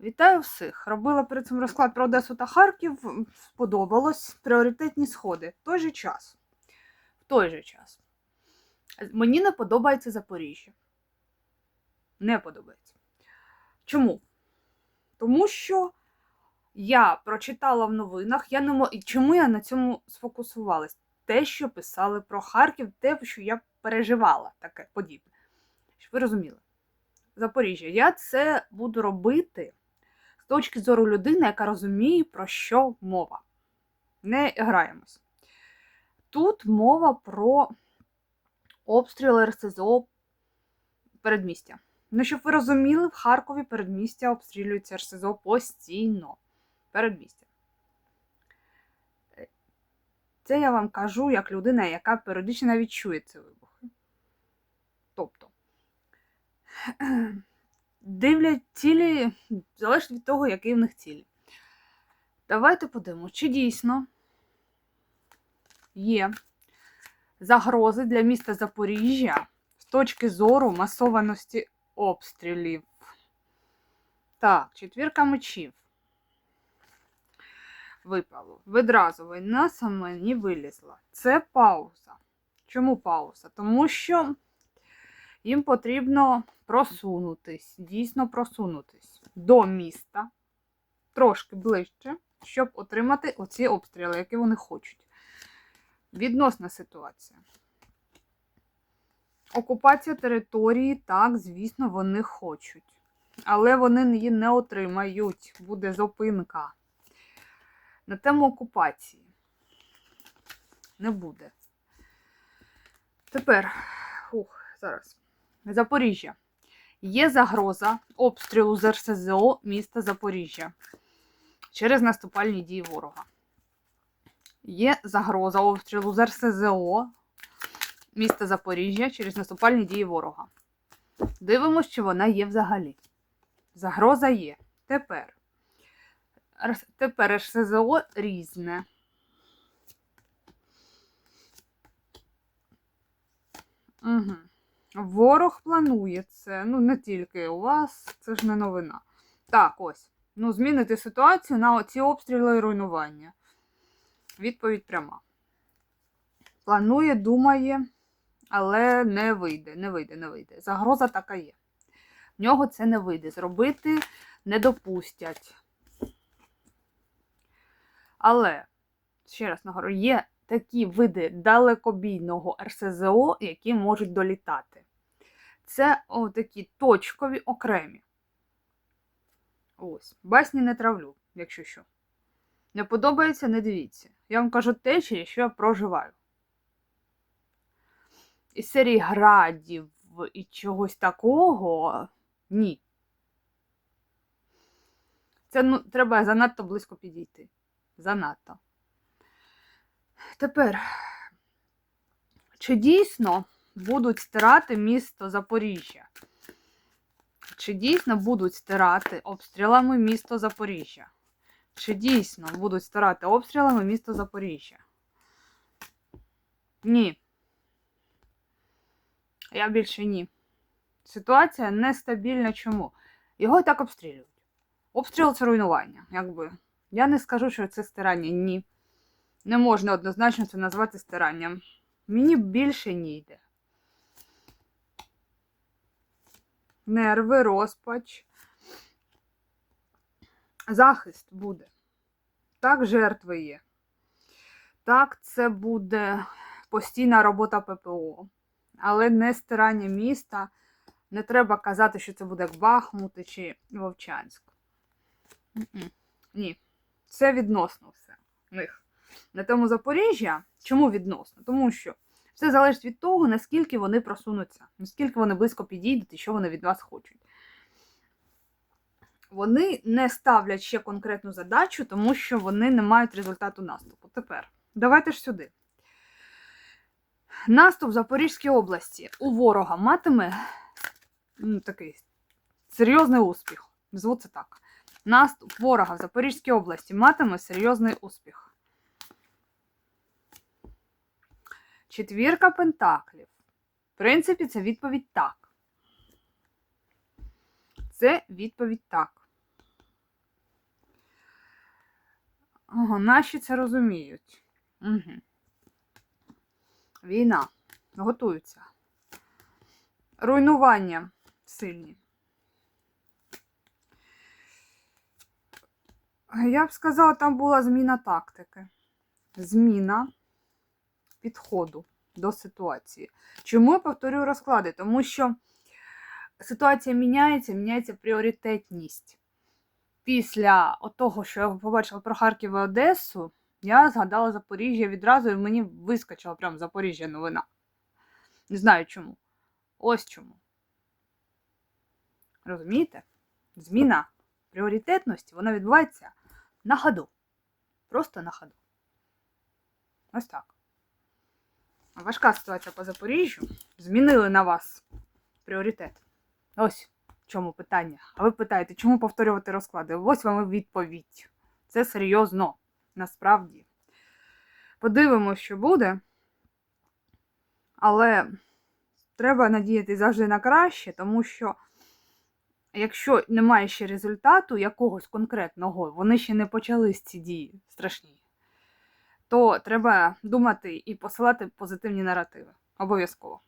Вітаю всіх! Робила перед цим розклад про Одесу та Харків. Сподобалось пріоритетні сходи. В той же час. В той же час. Мені не подобається Запоріжжя. Не подобається. Чому? Тому що я прочитала в новинах, я не мо... чому я на цьому сфокусувалась? Те, що писали про Харків, те, що я переживала, таке подібне. Щоб ви розуміли. Запоріжжя, я це буду робити точки зору людини, яка розуміє, про що мова. Не граємось. Тут мова про обстріли РСЗО передмістя. Ну, щоб ви розуміли, в Харкові передмістя обстрілюється РСЗО постійно. Передмістя. Це я вам кажу як людина, яка періодично навіть чує ці вибухи. Тобто, дивлять цілі, залежить від того, які в них цілі. Давайте подивимося, чи дійсно є загрози для міста Запоріжжя з точки зору масованості обстрілів. Так, четвірка мечів. Випало. Відразу війна саме не вилізла. Це пауза. Чому пауза? Тому що їм потрібно просунутись, дійсно просунутись до міста трошки ближче, щоб отримати оці обстріли, які вони хочуть. Відносна ситуація. Окупація території, так, звісно, вони хочуть. Але вони її не отримають. Буде зупинка. На тему окупації. Не буде. Тепер, ух, зараз. Запоріжжя. Є загроза обстрілу з РСЗО міста Запоріжжя через наступальні дії ворога. Є загроза обстрілу з РСЗО міста Запоріжжя через наступальні дії ворога. Дивимося, чи вона є взагалі. Загроза є. Тепер. Тепер РСЗО різне. Угу. Ворог планує це. Ну, не тільки у вас, це ж не новина. Так, ось. Ну, змінити ситуацію на ці обстріли і руйнування. Відповідь пряма. Планує, думає, але не вийде, не вийде, не вийде. Загроза така є. В нього це не вийде. Зробити не допустять. Але, ще раз наговорю, є такі види далекобійного РСЗО, які можуть долітати. Це такі точкові окремі. Ось. Басні не травлю, якщо що. Не подобається, не дивіться. Я вам кажу те, що я проживаю. Із серії градів і чогось такого ні. Це ну, треба занадто близько підійти. Занадто. Тепер, чи дійсно будуть стирати місто Запоріжжя? Чи дійсно будуть стирати обстрілами місто Запоріжжя? Чи дійсно будуть стирати обстрілами місто Запоріжжя? Ні. Я більше ні. Ситуація нестабільна. Чому? Його і так обстрілюють. Обстріл це руйнування. Якби. Я не скажу, що це стирання. Ні. Не можна однозначно це назвати стиранням. Мені більше ні йде. Нерви, розпач. Захист буде. Так, жертви є. Так, це буде постійна робота ППО. Але не стирання міста. Не треба казати, що це буде Бахмут чи Вовчанськ. Ні. Це відносно все в них. На тому Запоріжжя. Чому відносно? Тому що все залежить від того, наскільки вони просунуться, наскільки вони близько підійдуть і що вони від вас хочуть. Вони не ставлять ще конкретну задачу, тому що вони не мають результату наступу. Тепер, давайте ж сюди. Наступ в Запорізькій області у ворога матиме ну, такий серйозний успіх. Зву це так. Наступ ворога в Запорізькій області матиме серйозний успіх. Четвірка пентаклів. В принципі, це відповідь так. Це відповідь так. Ага, наші це розуміють. Угу. Війна. Готуються. Руйнування сильні. Я б сказала, там була зміна тактики. Зміна підходу до ситуації. Чому я повторюю розклади? Тому що ситуація міняється, міняється пріоритетність. Після того, що я побачила про Харків і Одесу, я згадала Запоріжжя відразу, і мені вискочила прям Запоріжжя новина. Не знаю чому. Ось чому. Розумієте? Зміна пріоритетності вона відбувається на ходу. Просто на ходу. Ось так. Важка ситуація по Запоріжжю. Змінили на вас пріоритет. Ось в чому питання. А ви питаєте, чому повторювати розклади? Ось вам і відповідь. Це серйозно. Насправді. Подивимось, що буде. Але треба надіяти завжди на краще, тому що якщо немає ще результату якогось конкретного, вони ще не почались ці дії страшні, то треба думати і посилати позитивні наративи. Обов'язково.